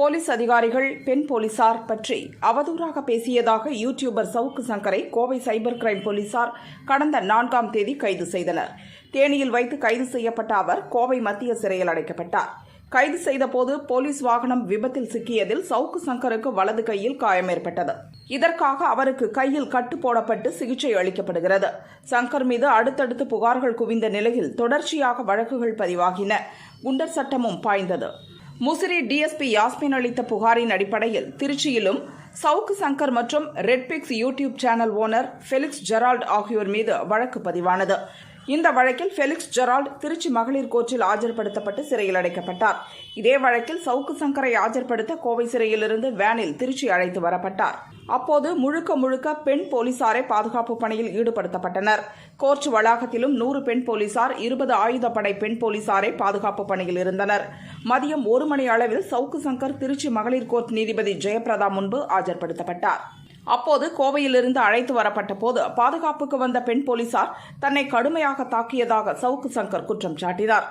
Police அதிகாரிகள் பெண் போலீசார் பற்றி அவதூறாக பேசியதாக யூடியூபர் சவுக்கு சங்கரை கோவை சைபர் கிரைம் போலீசார் கடந்த நான்காம் தேதி கைது செய்தனர். தேனியில் வைத்து கைது செய்யப்பட்ட அவர் கோவை மத்திய சிறையில் அடைக்கப்பட்டார். கைது செய்தபோது போலீஸ் வாகனம் விபத்தில் சிக்கியதில் சவுக்கு சங்கருக்கு வலது கையில் காயம் ஏற்பட்டது. இதற்காக அவருக்கு கையில் கட்டு போடப்பட்டு சிகிச்சை அளிக்கப்படுகிறது. சங்கர் மீது அடுத்தடுத்து புகார்கள் குவிந்த நிலையில் தொடர்ச்சியாக வழக்குகள் பதிவாகின. குண்டர் சட்டமும் பாய்ந்தது. முசிறி டிஎஸ்பி யாஸ்மின் அளித்த புகாரின் அடிப்படையில் திருச்சியிலும் சவுக்கு சங்கர் மற்றும் Redpix YouTube channel owner Felix Gerald ஆகியோர் மீது வழக்கு பதிவானது. இந்த வழக்கில் ஃபெலிக்ஸ் ஜெரால்ட் திருச்சி மகளிர் கோர்ட்டில் ஆஜர்படுத்தப்பட்டு சிறையில் அடைக்கப்பட்டார். இதே வழக்கில் சவுக்கு சங்கரை ஆஜர்படுத்த கோவை சிறையிலிருந்து வேனில் திருச்சி அழைத்து வரப்பட்டார். அப்போது முழுக்க முழுக்க பெண் போலீசாரை பாதுகாப்பு பணியில் ஈடுபடுத்தப்பட்டனர். கோர்ட் வளாகத்திலும் நூறு பெண் போலீசார் இருபது ஆயுதப்படை பெண் போலீசாரை பாதுகாப்பு பணியில் இருந்தனர். மதியம் ஒரு மணி அளவில் சவுக்கு சங்கர் திருச்சி மகளிர் கோர்ட் நீதிபதி ஜெயபிரதா முன்பு ஆஜர்படுத்தப்பட்டார். அப்போது கோவையிலிருந்து அழைத்து வரப்பட்ட போது பாதுகாப்புக்கு வந்த பெண் போலீசார் தன்னை கடுமையாக தாக்கியதாக சவுக்கு சங்கர் குற்றம் சாட்டினார்.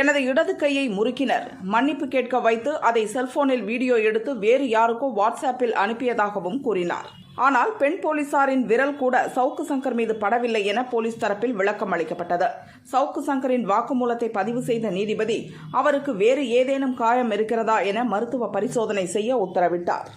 எனது இடது கையை முறுக்கினர். மன்னிப்பு கேட்க வைத்து அதை செல்போனில் வீடியோ எடுத்து வேறு யாருக்கோ வாட்ஸ்அப்பில் அனுப்பியதாகவும் கூறினார். ஆனால் பெண் போலீசாரின் விரல் கூட சவுக்கு சங்கர் மீது படவில்லை என போலீஸ் தரப்பில் விளக்கம் அளிக்கப்பட்டது. சவுக்கு சங்கரின் வாக்குமூலத்தை பதிவு செய்த நீதிபதி அவருக்கு வேறு ஏதேனும் காயம் இருக்கிறதா என மருத்துவ பரிசோதனை செய்ய உத்தரவிட்டார்.